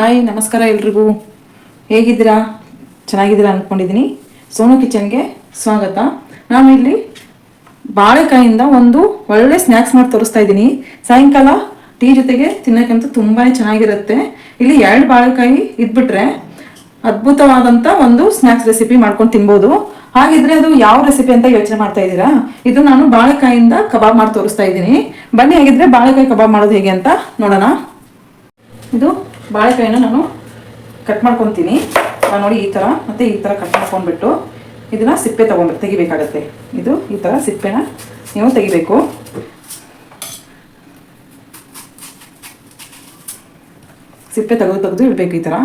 Hi, ನಮಸ್ಕಾರ ಎಲ್ರಿಗೂ. ಹೇಗಿದ್ದೀರಾ? ಚೆನ್ನಾಗಿದ್ದೀರಾ ಅಂದ್ಕೊಂಡಿದ್ದೀನಿ ಸೋನು ಕಿಚನ್ಗೆ ಸ್ವಾಗತ. ನಾನು ಇಲ್ಲಿ ಬಾಳೆಕಾಯಿಂದ ಒಂದು ಒಳ್ಳೆ ಸ್ನ್ಯಾಕ್ಸ್ ಮಾಡಿ ತೋರಿಸ್ತಾ ಇದ್ದೀನಿ. ಸಾಯಂಕಾಲ ಟೀ ಜೊತೆಗೆ ತಿನ್ನೋಕ್ಕಂತೂ ತುಂಬಾ ಚೆನ್ನಾಗಿರುತ್ತೆ. ಇಲ್ಲಿ ಎರಡು ಬಾಳೆಕಾಯಿ ಇದ್ಬಿಟ್ರೆ ಅದ್ಭುತವಾದಂಥ ಒಂದು ಸ್ನ್ಯಾಕ್ಸ್ ರೆಸಿಪಿ ಮಾಡ್ಕೊಂಡು ತಿನ್ಬೋದು. ಹಾಗಿದ್ರೆ ಅದು ಯಾವ ರೆಸಿಪಿ ಅಂತ ಯೋಚನೆ ಮಾಡ್ತಾ ಇದ್ದೀರಾ? ಇದು ನಾನು ಬಾಳೆಕಾಯಿಂದ ಕಬಾಬ್ ಮಾಡಿ ತೋರಿಸ್ತಾ ಇದ್ದೀನಿ. ಬನ್ನಿ, ಹಾಗಿದ್ರೆ ಬಾಳೆಕಾಯಿ ಕಬಾಬ್ ಮಾಡೋದು ಹೇಗೆ ಅಂತ ನೋಡೋಣ. ಇದು ಬಾಳೆಕಾಯಿನ ನಾನು ಕಟ್ ಮಾಡ್ಕೊತೀನಿ. ನೋಡಿ ಈ ಥರ ಮತ್ತು ಈ ಥರ ಕಟ್ ಮಾಡ್ಕೊಂಡ್ಬಿಟ್ಟು ಇದನ್ನ ಸಿಪ್ಪೆ ತೊಗೊಂಡು ತೆಗಿಬೇಕಾಗತ್ತೆ. ಇದು ಈ ಥರ ಸಿಪ್ಪೆನ ನೀವು ತೆಗಿಬೇಕು. ಸಿಪ್ಪೆ ತೆಗೆದು ತೆಗೆದು ಇಡಬೇಕು ಈ ಥರ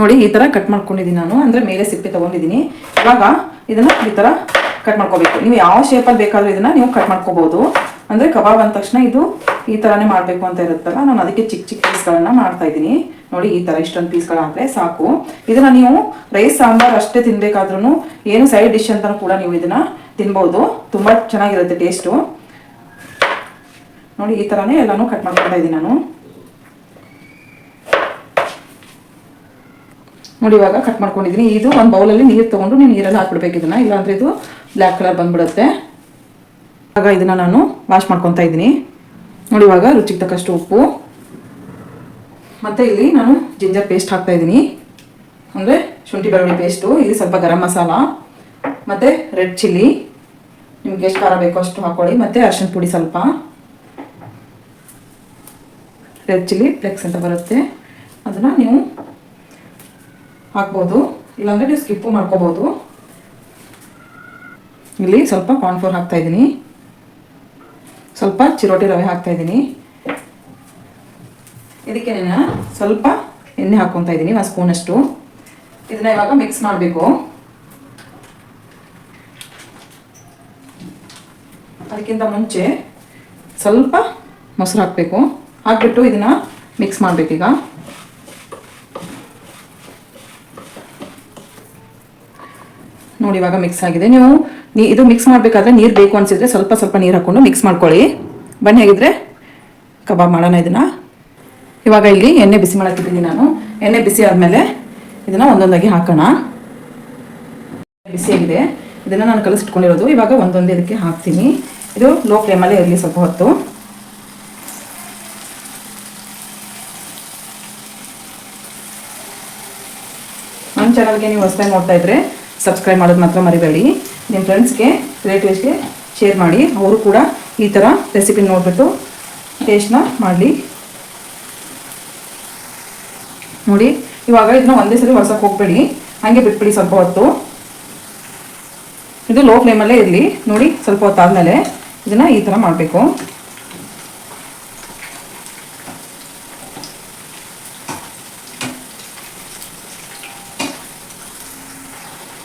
ನೋಡಿ ಈ ಥರ ಕಟ್ ಮಾಡ್ಕೊಂಡಿದ್ದೀನಿ ನಾನು, ಅಂದರೆ ಮೇಲೆ ಸಿಪ್ಪೆ ತೊಗೊಂಡಿದ್ದೀನಿ. ಇವಾಗ ಇದನ್ನು ಈ ಥರ ಕಟ್ ಮಾಡ್ಕೋಬೇಕು. ನೀವು ಯಾವ ಶೇಪಲ್ಲಿ ಬೇಕಾದರೂ ಇದನ್ನು ನೀವು ಕಟ್ ಮಾಡ್ಕೋಬೋದು. ಅಂದರೆ ಕಬಾಬ್ ಅಂದ ತಕ್ಷಣ ಇದು ಈ ಥರನೇ ಮಾಡಬೇಕು ಅಂತ ಇರುತ್ತಲ್ಲ? ನಾನು ಅದಕ್ಕೆ ಚಿಕ್ಕ ಚಿಕ್ಕ ಪೀಸ್ಗಳನ್ನ ಮಾಡ್ತಾ ಇದ್ದೀನಿ. ನೋಡಿ, ಈ ಥರ ಇಷ್ಟೊಂದು ಪೀಸ್ಗಳಾದರೆ ಸಾಕು. ಇದನ್ನು ನೀವು ರೈಸ್, ಸಾಂಬಾರ್ ಅಷ್ಟೇ ತಿನ್ಬೇಕಾದ್ರೂ ಏನು ಸೈಡ್ ಡಿಶ್ ಅಂತಲೂ ಕೂಡ ನೀವು ಇದನ್ನು ತಿನ್ಬೋದು. ತುಂಬ ಚೆನ್ನಾಗಿರುತ್ತೆ ಟೇಸ್ಟು. ನೋಡಿ, ಈ ಥರನೇ ಎಲ್ಲನೂ ಕಟ್ ಮಾಡ್ಕೊತಾ ಇದ್ದೀನಿ ನಾನು. ನೋಡಿ, ಇವಾಗ ಕಟ್ ಮಾಡ್ಕೊಂಡಿದ್ದೀನಿ. ಇದು ಒಂದು ಬೌಲಲ್ಲಿ ನೀರು ತೊಗೊಂಡು ನೀವು ನೀರಲ್ಲಿ ಹಾಕ್ಬಿಡ್ಬೇಕು ಇದನ್ನು. ಇಲ್ಲಾಂದ್ರೆ ಇದು ಬ್ಲ್ಯಾಕ್ ಕಲರ್ ಬಂದ್ಬಿಡುತ್ತೆ. ಇವಾಗ ಇದನ್ನು ನಾನು ವಾಶ್ ಮಾಡ್ಕೊತಾ ಇದ್ದೀನಿ. ನೋಡಿ ಇವಾಗ ರುಚಿಗೆ ತಕ್ಕಷ್ಟು ಉಪ್ಪು. ಮತ್ತು ಇಲ್ಲಿ ನಾನು ಜಿಂಜರ್ ಪೇಸ್ಟ್ ಹಾಕ್ತಾ ಇದ್ದೀನಿ. ಅಂದರೆ ಶುಂಠಿ ಬೆಳ್ಳುಳ್ಳಿ ಪೇಸ್ಟು ಇಲ್ಲಿ ಸ್ವಲ್ಪ ಗರಂ ಮಸಾಲ, ಮತ್ತು ರೆಡ್ ಚಿಲ್ಲಿ ನಿಮ್ಗೆ ಎಷ್ಟು ಖಾರ ಬೇಕೋ ಅಷ್ಟು ಹಾಕೊಳ್ಳಿ. ಮತ್ತು ಅರ್ಶಿನ ಪುಡಿ ಸ್ವಲ್ಪ. ರೆಡ್ ಚಿಲ್ಲಿ ಫ್ಲೆಕ್ಸ್ ಅಂತ ಬರುತ್ತೆ. ಅದನ್ನು ನೀವು ಹಾಕ್ಬೋದು. ಇಲ್ಲಾಂದರೆ ನೀವು ಸ್ಕಿಪ್ಪು ಮಾಡ್ಕೋಬೋದು. ಇಲ್ಲಿ ಸ್ವಲ್ಪ ಕಾರ್ನ್ಫ್ಲೋರ್ ಹಾಕ್ತಾ ಇದ್ದೀನಿ. ಸ್ವಲ್ಪ ಚಿರೋಟಿ ರವೆ ಹಾಕ್ತಾ ಇದ್ದೀನಿ. ಇದಕ್ಕೆ ನಾನು ಸ್ವಲ್ಪ ಎಣ್ಣೆ ಹಾಕ್ಕೊತಾ ಇದ್ದೀನಿ, ಒಂದು ಸ್ಪೂನಷ್ಟು ಇದನ್ನ ಇವಾಗ ಮಿಕ್ಸ್ ಮಾಡಬೇಕು. ಅದಕ್ಕಿಂತ ಮುಂಚೆ ಸ್ವಲ್ಪ ಮೊಸರು ಹಾಕಬೇಕು. ಹಾಕ್ಬಿಟ್ಟು ಇದನ್ನ ಮಿಕ್ಸ್ ಮಾಡಬೇಕೀಗ. ನೋಡಿ ಇವಾಗ ಮಿಕ್ಸ್ ಆಗಿದೆ. ನೀವು ಇದು ಮಿಕ್ಸ್ ಮಾಡಬೇಕಾದ್ರೆ ನೀರು ಬೇಕು ಅನಿಸಿದ್ರೆ ಸ್ವಲ್ಪ ಸ್ವಲ್ಪ ನೀರು ಹಾಕ್ಕೊಂಡು ಮಿಕ್ಸ್ ಮಾಡ್ಕೊಳ್ಳಿ. ಬನ್ನಿ ಹೇಗಿದ್ರೆ ಕಬಾಬ್ ಮಾಡೋಣ ಇದನ್ನು. ಇವಾಗ ಇಲ್ಲಿ ಎಣ್ಣೆ ಬಿಸಿ ಮಾಡಕ್ಕಿದ್ದೀನಿ ನಾನು. ಎಣ್ಣೆ ಬಿಸಿ ಆದಮೇಲೆ ಇದನ್ನು ಒಂದೊಂದಾಗಿ ಹಾಕೋಣ. ಬಿಸಿಯಾಗಿದೆ ಇದನ್ನು ನಾನು ಕಲಿಸಿಟ್ಕೊಂಡಿರೋದು. ಇವಾಗ ಒಂದೊಂದೇ ಇದಕ್ಕೆ ಹಾಕ್ತೀನಿ. ಇದು ಲೋ ಫ್ಲೇಮಲ್ಲೇ ಇರಲಿ ಸ್ವಲ್ಪ ಹೊತ್ತು. ನಮ್ಮ ಚಾನಲ್ಗೆ ನೀವು ಹೊಸದಾಗಿ ನೋಡ್ತಾ ಇದ್ರೆ ಸಬ್ಸ್ಕ್ರೈಬ್ ಮಾಡೋದು ಮಾತ್ರ ಮರಿಬೇಡಿ. ನಿಮ್ಮ ಫ್ರೆಂಡ್ಸ್ಗೆ ರಿಲೇಟಿವ್ಸ್ಗೆ ಶೇರ್ ಮಾಡಿ. ಅವರು ಕೂಡ ಈ ಥರ ರೆಸಿಪಿ ನೋಡಿಬಿಟ್ಟು ಟೇಸ್ಟ್ನ ಮಾಡಲಿ. ನೋಡಿ, ಇವಾಗ ಇದನ್ನ ಒಂದೇ ಸರಿ ಹೊಸಕ್ಕೆ ಹೋಗ್ಬೇಡಿ. ಹಾಗೆ ಬಿಟ್ಬಿಡಿ ಸ್ವಲ್ಪ ಹೊತ್ತು. ಇದು ಲೋ ಫ್ಲೇಮಲ್ಲೇ ಇರಲಿ. ನೋಡಿ, ಸ್ವಲ್ಪ ಹೊತ್ತು ಆದಮೇಲೆ ಇದನ್ನು ಈ ಥರ ಮಾಡಬೇಕು.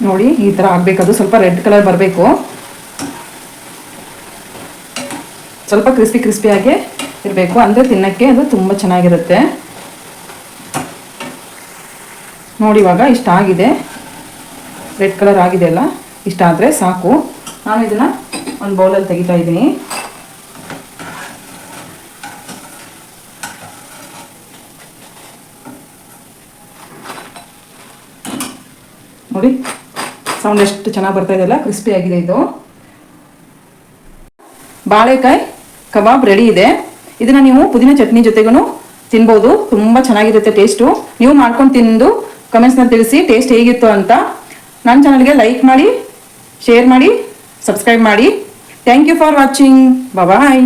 ನೋಡಿ, ಈ ಥರ ಅದು ಸ್ವಲ್ಪ ರೆಡ್ ಕಲರ್ ಬರಬೇಕು. ಸ್ವಲ್ಪ ಕ್ರಿಸ್ಪಿ ಕ್ರಿಸ್ಪಿಯಾಗಿ ಇರಬೇಕು. ಅಂದರೆ ತಿನ್ನೋಕ್ಕೆ ಅದು ತುಂಬ ಚೆನ್ನಾಗಿರುತ್ತೆ. ನೋಡಿ, ಇವಾಗ ಇಷ್ಟ ಆಗಿದೆ. ರೆಡ್ ಕಲರ್ ಆಗಿದೆ ಅಲ್ಲ? ಇಷ್ಟ ಆದರೆ ಸಾಕು. ನಾನು ಇದನ್ನು ಒಂದು ಬೌಲಲ್ಲಿ ತೆಗಿತಾ ಇದ್ದೀನಿ. ನೋಡಿ ಸೌಂಡ್ ಎಷ್ಟು ಚೆನ್ನಾಗಿ ಬರ್ತಾ ಇದೆಲ್ಲ ಕ್ರಿಸ್ಪಿ ಆಗಿದೆ ಇದು. ಬಾಳೆಕಾಯಿ ಕಬಾಬ್ ರೆಡಿ ಇದೆ. ಇದನ್ನ ನೀವು ಪುದೀನ ಚಟ್ನಿ ಜೊತೆಗೂ ತಿನ್ಬೋದು. ತುಂಬ ಚೆನ್ನಾಗಿರುತ್ತೆ ಟೇಸ್ಟು ನೀವು ಮಾಡ್ಕೊಂಡು ತಿಂದು ಕಮೆಂಟ್ಸ್ನ ತಿಳಿಸಿ ಟೇಸ್ಟ್ ಹೇಗಿತ್ತು ಅಂತ. ನನ್ನ ಚಾನಲ್ಗೆ ಲೈಕ್ ಮಾಡಿ ಶೇರ್ ಮಾಡಿ ಸಬ್ಸ್ಕ್ರೈಬ್ ಮಾಡಿ. Thank you for watching bye